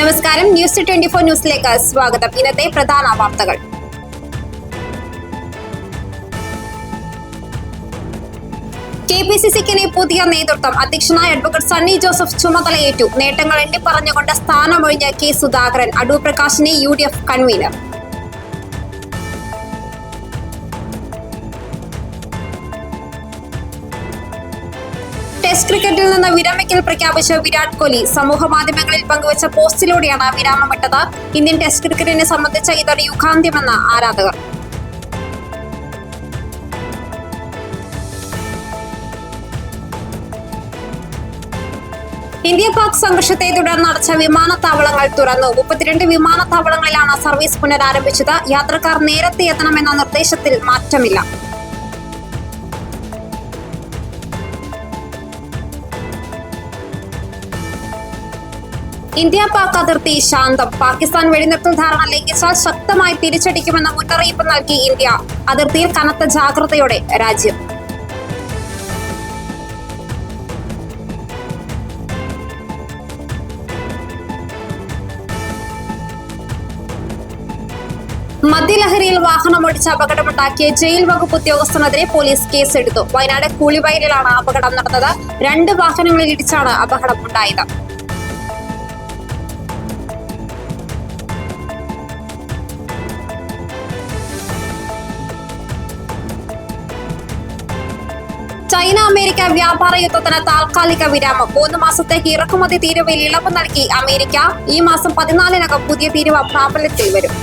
നമസ്കാരം. News twenty four ന്യൂസിലേക്ക് സ്വാഗതം. ഇന്നത്തെ പ്രധാന വാർത്തകൾ. കെ പി സി സിക്കിന് പുതിയ നേതൃത്വം. അധ്യക്ഷനായ അഡ്വക്കേറ്റ് സണ്ണി ജോസഫ് ചുമതലയേറ്റു. നേട്ടങ്ങൾ എണ്ണി പറഞ്ഞുകൊണ്ട് സ്ഥാനമൊഴിഞ്ഞ K Sudhakaran Adoor പ്രകാശിനെ U D F convener. Test ക്രിക്കറ്റിൽ നിന്ന് വിരമിക്കൽ പ്രഖ്യാപിച്ച വിരാട് കോഹ്ലി സമൂഹ മാധ്യമങ്ങളിൽ പങ്കുവച്ച പോസ്റ്റിലൂടെയാണ് വിരാമമിട്ടത്. ഇന്ത്യൻ ടെസ്റ്റ് ക്രിക്കറ്റിനെ സംബന്ധിച്ച ഇതൊരു യുഗാന്ത്യമെന്ന് ആരാധകർ. ഇന്ത്യ പാക് സംഘർഷത്തെ തുടർന്ന് അടച്ച വിമാനത്താവളങ്ങൾ തുറന്നു. മുപ്പത്തിരണ്ട് വിമാനത്താവളങ്ങളിലാണ് സർവീസ് പുനരാരംഭിച്ചത്. യാത്രക്കാർ നേരത്തെ എത്തണമെന്ന നിർദ്ദേശത്തിൽ മാറ്റമില്ല. ഇന്ത്യ പാക് അതിർത്തി ശാന്തം. പാകിസ്ഥാൻ വെടിനിർത്തൽ ധാരണ ലംഘിച്ചാൽ ശക്തമായി തിരിച്ചടിക്കുമെന്ന മുന്നറിയിപ്പ് നൽകി ഇന്ത്യ. അതിർത്തിയിൽ കനത്ത ജാഗ്രതയോടെ രാജ്യം. മദ്യലഹരിയിൽ വാഹനമോടിച്ച് അപകടമുണ്ടാക്കിയ ജയിൽ വകുപ്പ് ഉദ്യോഗസ്ഥനെതിരെ പോലീസ് കേസെടുത്തു. വയനാട് കൂളിവയലിലാണ് അപകടം നടന്നത്. രണ്ട് വാഹനങ്ങളിൽ ഇടിച്ചാണ് അപകടം ഉണ്ടായത്. ചൈന അമേരിക്ക വ്യാപാര യുദ്ധത്തിന് താൽക്കാലിക വിരാമം. മൂന്ന് മാസത്തേക്ക് ഇറക്കുമതി തീരുവയിൽ ഇളവ് നൽകി അമേരിക്ക. ഈ മാസം പതിനാലിനകം പുതിയ തീരുവ പ്രാബല്യത്തിൽ വരും.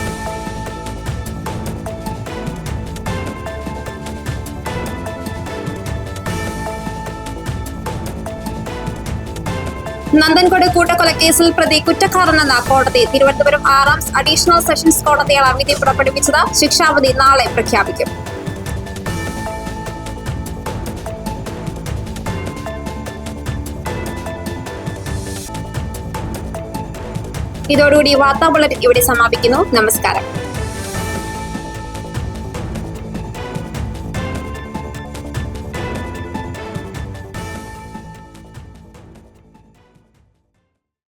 നന്ദൻകോട് കൂട്ടക്കൊലക്കേസിൽ പ്രതി കുറ്റക്കാരനെന്ന കോടതി തിരുവനന്തപുരം ആറാം അഡീഷണൽ സെഷൻസ് കോടതിയാണ് വിധി പുറപ്പെടുവിച്ചത്. ശിക്ഷാവധി നാളെ പ്രഖ്യാപിക്കും. ഇതോടുകൂടി വാർത്താ ബുള്ളറ്റിൻ ഇവിടെ സമാപിക്കുന്നു. നമസ്കാരം.